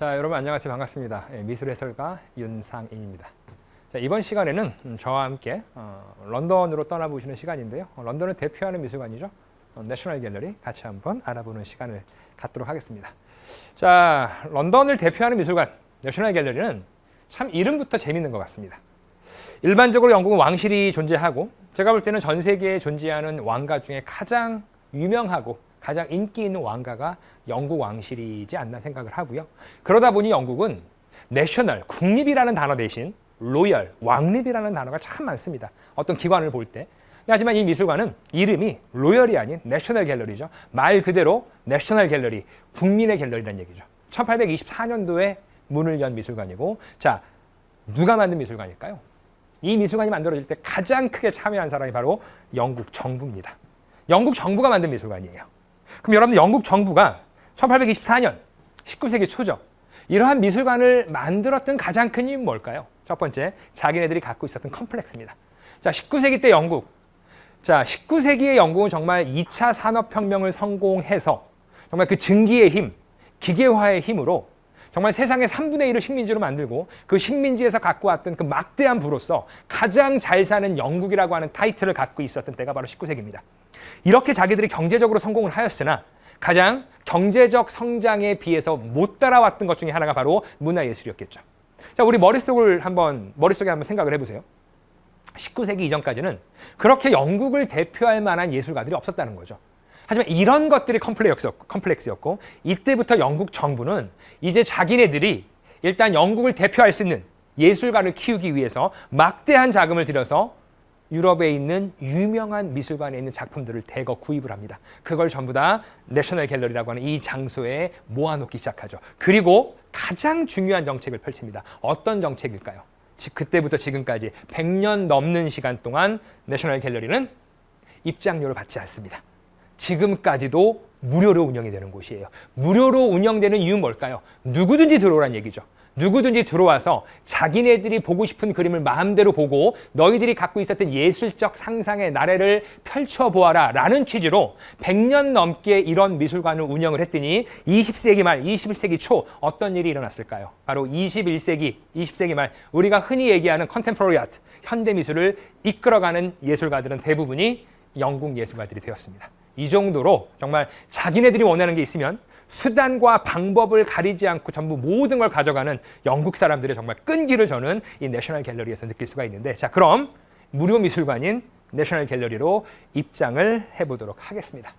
자, 여러분 안녕하세요. 반갑습니다. 예, 미술 해설가 윤상인입니다. 자, 이번 시간에는 음, 저와 함께 어, 런던으로 떠나보시는 시간인데요. 어, 런던을 대표하는 미술관이죠. 어, 내셔널 갤러리 같이 한번 알아보는 시간을 갖도록 하겠습니다. 자, 런던을 대표하는 미술관 내셔널 갤러리는 참 이름부터 재밌는 것 같습니다. 일반적으로 영국은 왕실이 존재하고 제가 볼 때는 전 세계에 존재하는 왕가 중에 가장 유명하고 가장 인기 있는 왕가가 영국 왕실이지 않나 생각을 하고요. 그러다 보니 영국은 내셔널, 국립이라는 단어 대신 로열, 왕립이라는 단어가 참 많습니다. 어떤 기관을 볼 때. 하지만 이 미술관은 이름이 로열이 아닌 내셔널 갤러리죠. 말 그대로 내셔널 갤러리, 국민의 갤러리라는 얘기죠. 1824년도에 문을 연 미술관이고 자, 누가 만든 미술관일까요? 이 미술관이 만들어질 때 가장 크게 참여한 사람이 바로 영국 정부입니다. 영국 정부가 만든 미술관이에요. 그럼 여러분 영국 정부가 1824년 19세기 초죠. 이러한 미술관을 만들었던 가장 큰 이유는 뭘까요? 첫 번째, 자기네들이 갖고 있었던 컴플렉스입니다. 자, 19세기 때 영국. 자, 19세기의 영국은 정말 2차 산업혁명을 성공해서 정말 그 증기의 힘, 기계화의 힘으로 정말 세상의 3분의 1을 식민지로 만들고 그 식민지에서 갖고 왔던 그 막대한 부로서 가장 잘 사는 영국이라고 하는 타이틀을 갖고 있었던 때가 바로 19세기입니다. 이렇게 자기들이 경제적으로 성공을 하였으나 가장 경제적 성장에 비해서 못 따라왔던 것 중에 하나가 바로 문화예술이었겠죠. 자, 우리 머릿속을 한번, 머릿속에 한번 생각을 해보세요. 19세기 이전까지는 그렇게 영국을 대표할 만한 예술가들이 없었다는 거죠. 하지만 이런 것들이 컴플렉스였고, 컴플렉스였고 이때부터 영국 정부는 이제 자기네들이 일단 영국을 대표할 수 있는 예술가를 키우기 위해서 막대한 자금을 들여서 유럽에 있는 유명한 미술관에 있는 작품들을 대거 구입을 합니다. 그걸 전부 다 내셔널 갤러리라고 하는 이 장소에 모아놓기 시작하죠. 그리고 가장 중요한 정책을 펼칩니다. 어떤 정책일까요? 그때부터 지금까지 100년 넘는 시간 동안 내셔널 갤러리는 입장료를 받지 않습니다. 지금까지도 무료로 운영이 되는 곳이에요. 무료로 운영되는 이유는 뭘까요? 누구든지 들어오란 얘기죠. 누구든지 들어와서 자기네들이 보고 싶은 그림을 마음대로 보고 너희들이 갖고 있었던 예술적 상상의 나래를 펼쳐보아라 라는 취지로 100년 넘게 이런 미술관을 운영을 했더니 20세기 말, 21세기 초 어떤 일이 일어났을까요? 바로 21세기, 20세기 말 우리가 흔히 얘기하는 컨템포러리 아트, 현대 미술을 이끌어가는 예술가들은 대부분이 영국 예술가들이 되었습니다. 이 정도로 정말 자기네들이 원하는 게 있으면 수단과 방법을 가리지 않고 전부 모든 걸 가져가는 영국 사람들의 정말 끈기를 저는 이 내셔널 갤러리에서 느낄 수가 있는데 자 그럼 무료 미술관인 내셔널 갤러리로 입장을 해보도록 하겠습니다.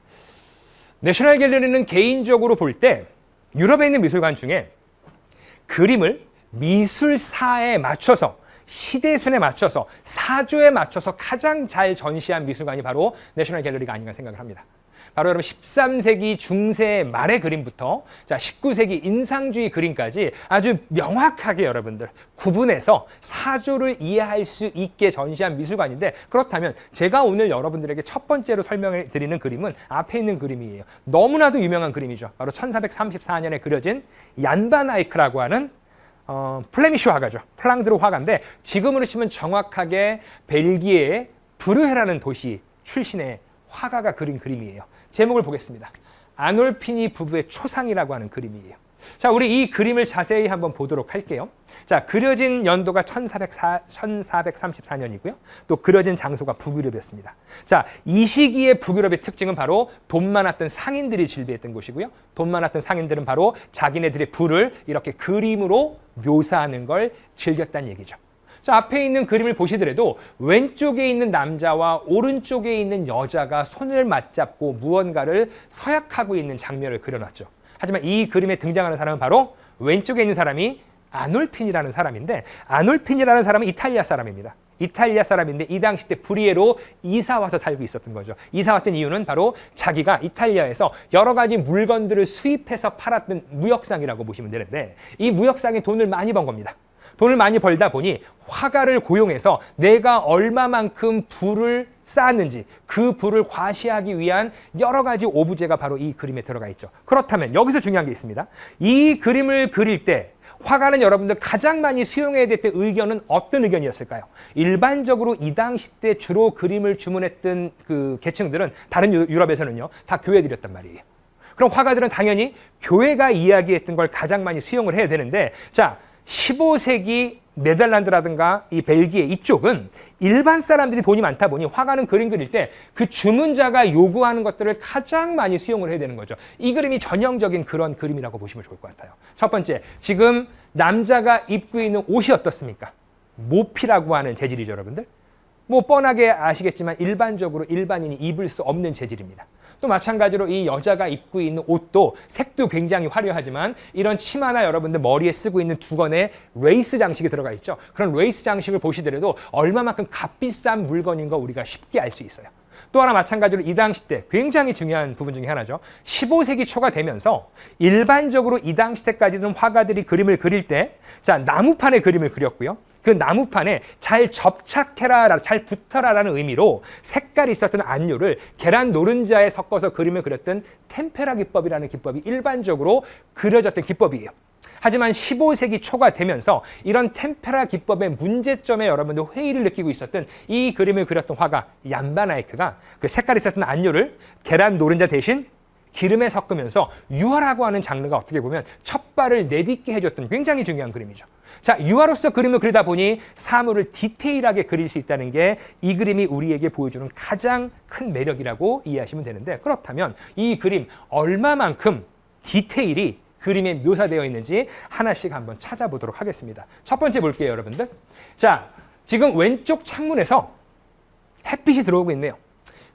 내셔널 갤러리는 개인적으로 볼 때 유럽에 있는 미술관 중에 그림을 미술사에 맞춰서 시대순에 맞춰서 사조에 맞춰서 가장 잘 전시한 미술관이 바로 내셔널 갤러리가 아닌가 생각을 합니다. 바로 여러분 13세기 중세 말의 그림부터 자 19세기 인상주의 그림까지 아주 명확하게 여러분들 구분해서 사조를 이해할 수 있게 전시한 미술관인데 그렇다면 제가 오늘 여러분들에게 첫 번째로 설명해 드리는 그림은 앞에 있는 그림이에요. 너무나도 유명한 그림이죠. 바로 1434년에 그려진 얀바나이크라고 하는 어, 플레미쉬 화가죠. 플랑드르 화가인데 지금으로 치면 정확하게 벨기에의 브르헤라는 도시 출신의 화가가 그린 그림이에요. 제목을 보겠습니다. 아놀피니 부부의 초상이라고 하는 그림이에요. 자, 우리 이 그림을 자세히 한번 보도록 할게요. 자, 그려진 연도가 1404, 1434년이고요. 또 그려진 장소가 북유럽이었습니다. 자, 이 시기의 북유럽의 특징은 바로 돈 많았던 상인들이 질비했던 곳이고요. 돈 많았던 상인들은 바로 자기네들의 부를 이렇게 그림으로 묘사하는 걸 즐겼다는 얘기죠. 자, 앞에 있는 그림을 보시더라도 왼쪽에 있는 남자와 오른쪽에 있는 여자가 손을 맞잡고 무언가를 서약하고 있는 장면을 그려놨죠. 하지만 이 그림에 등장하는 사람은 바로 왼쪽에 있는 사람이 아놀핀이라는 사람인데 아놀핀이라는 사람은 이탈리아 사람입니다. 이탈리아 사람인데 이 당시 때 불이에로 이사 와서 살고 있었던 거죠. 이사 왔던 이유는 바로 자기가 이탈리아에서 여러 가지 물건들을 수입해서 팔았던 무역상이라고 보시면 되는데 이 무역상이 돈을 많이 번 겁니다. 돈을 많이 벌다 보니 화가를 고용해서 내가 얼마만큼 부를 쌓았는지 그 부를 과시하기 위한 여러 가지 오브제가 바로 이 그림에 들어가 있죠. 그렇다면 여기서 중요한 게 있습니다. 이 그림을 그릴 때 화가는 여러분들 가장 많이 수용해야 될 때 의견은 어떤 의견이었을까요? 일반적으로 이 당시 때 주로 그림을 주문했던 그 계층들은 다른 유럽에서는요 다 교회들이었단 말이에요. 그럼 화가들은 당연히 교회가 이야기했던 걸 가장 많이 수용을 해야 되는데 자 15세기 네덜란드라든가 이 벨기에 이쪽은 일반 사람들이 돈이 많다 보니 화가는 그림 그릴 때 그 주문자가 요구하는 것들을 가장 많이 수용을 해야 되는 거죠. 이 그림이 전형적인 그런 그림이라고 보시면 좋을 것 같아요. 첫 번째, 지금 남자가 입고 있는 옷이 어떻습니까? 모피라고 하는 재질이죠, 여러분들. 뭐 뻔하게 아시겠지만 일반적으로 일반인이 입을 수 없는 재질입니다. 또 마찬가지로 이 여자가 입고 있는 옷도 색도 굉장히 화려하지만 이런 치마나 여러분들 머리에 쓰고 있는 두건의 레이스 장식이 들어가 있죠. 그런 레이스 장식을 보시더라도 얼마만큼 값비싼 물건인 거 우리가 쉽게 알 수 있어요. 또 하나 마찬가지로 이 당시 때 굉장히 중요한 부분 중에 하나죠. 15세기 초가 되면서 일반적으로 이 당시 때까지는 화가들이 그림을 그릴 때 자, 나무판에 그림을 그렸고요. 그 나무판에 잘 접착해라, 잘 붙어라라는 의미로 색깔이 있었던 안료를 계란 노른자에 섞어서 그림을 그렸던 템페라 기법이라는 기법이 일반적으로 그려졌던 기법이에요. 하지만 15세기 초가 되면서 이런 템페라 기법의 문제점에 여러분들 회의를 느끼고 있었던 이 그림을 그렸던 화가 얀바나이크가 그 색깔이 있었던 안료를 계란 노른자 대신 기름에 섞으면서 유화라고 하는 장르가 어떻게 보면 첫 발을 내딛게 해줬던 굉장히 중요한 그림이죠. 자, 유화로서 그림을 그리다 보니 사물을 디테일하게 그릴 수 있다는 게 이 그림이 우리에게 보여주는 가장 큰 매력이라고 이해하시면 되는데 그렇다면 이 그림 얼마만큼 디테일이 그림에 묘사되어 있는지 하나씩 한번 찾아보도록 하겠습니다. 첫 번째 볼게요, 여러분들. 자, 지금 왼쪽 창문에서 햇빛이 들어오고 있네요.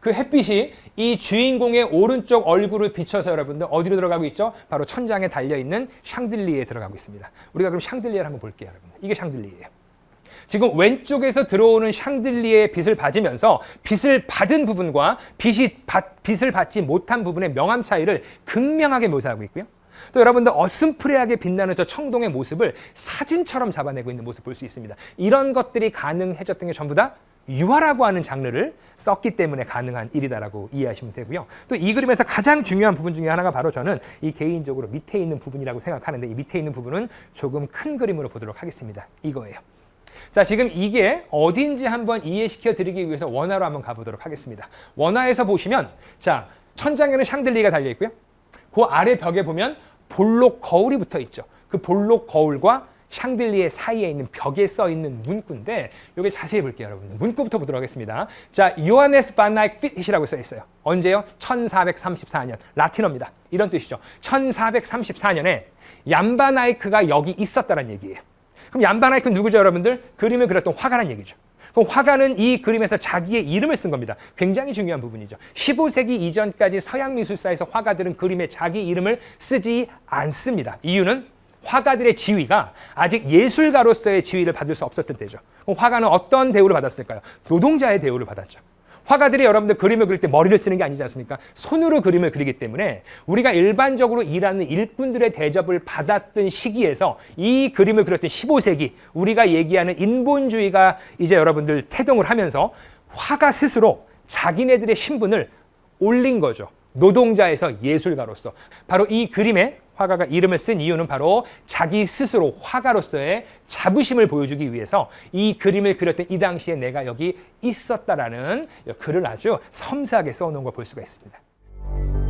그 햇빛이 이 주인공의 오른쪽 얼굴을 비춰서 여러분들 어디로 들어가고 있죠? 바로 천장에 달려 있는 샹들리에 들어가고 있습니다. 우리가 그럼 샹들리에를 한번 볼게요, 여러분들. 이게 샹들리에예요. 지금 왼쪽에서 들어오는 샹들리에의 빛을 받으면서 빛을 받은 부분과 빛이 받, 빛을 받지 못한 부분의 명암 차이를 극명하게 묘사하고 있고요. 또 여러분들 어슴푸레하게 빛나는 저 청동의 모습을 사진처럼 잡아내고 있는 모습 볼 수 있습니다. 이런 것들이 가능해졌던 게 전부 다 유화라고 하는 장르를 썼기 때문에 가능한 일이다라고 이해하시면 되고요. 또 이 그림에서 가장 중요한 부분 중에 하나가 바로 저는 이 개인적으로 밑에 있는 부분이라고 생각하는데 이 밑에 있는 부분은 조금 큰 그림으로 보도록 하겠습니다. 이거예요. 자, 지금 이게 어딘지 한번 이해시켜 드리기 위해서 원화로 한번 가보도록 하겠습니다. 원화에서 보시면 자, 천장에는 샹들리가 달려 있고요. 그 아래 벽에 보면 볼록 거울이 붙어 있죠. 그 볼록 거울과 샹들리에 사이에 있는 벽에 써 있는 문구인데 이게 자세히 볼게요, 여러분. 문구부터 보도록 하겠습니다. 자, 요하네스 바나이크 핏이라고 써 있어요. 언제요? 1434년. 라틴어입니다. 이런 뜻이죠. 1434년에 얀바나이크가 여기 있었다는 얘기예요. 그럼 얀바나이크 누구죠, 여러분들? 그림을 그렸던 화가란 얘기죠. 그럼 화가는 이 그림에서 자기의 이름을 쓴 겁니다. 굉장히 중요한 부분이죠. 15세기 이전까지 서양 미술사에서 화가들은 그림에 자기 이름을 쓰지 않습니다. 이유는 화가들의 지위가 아직 예술가로서의 지위를 받을 수 없었을 때죠. 화가는 어떤 대우를 받았을까요? 노동자의 대우를 받았죠. 화가들이 여러분들 그림을 그릴 때 머리를 쓰는 게 아니지 않습니까? 손으로 그림을 그리기 때문에 우리가 일반적으로 일하는 일꾼들의 대접을 받았던 시기에서 이 그림을 그렸던 15세기 우리가 얘기하는 인본주의가 이제 여러분들 태동을 하면서 화가 스스로 자기네들의 신분을 올린 거죠. 노동자에서 예술가로서. 바로 이 그림에 화가가 이름을 쓴 이유는 바로 자기 스스로 화가로서의 자부심을 보여주기 위해서 이 그림을 그렸던 이 당시에 내가 여기 있었다라는 글을 아주 섬세하게 써놓은 걸 볼 수가 있습니다.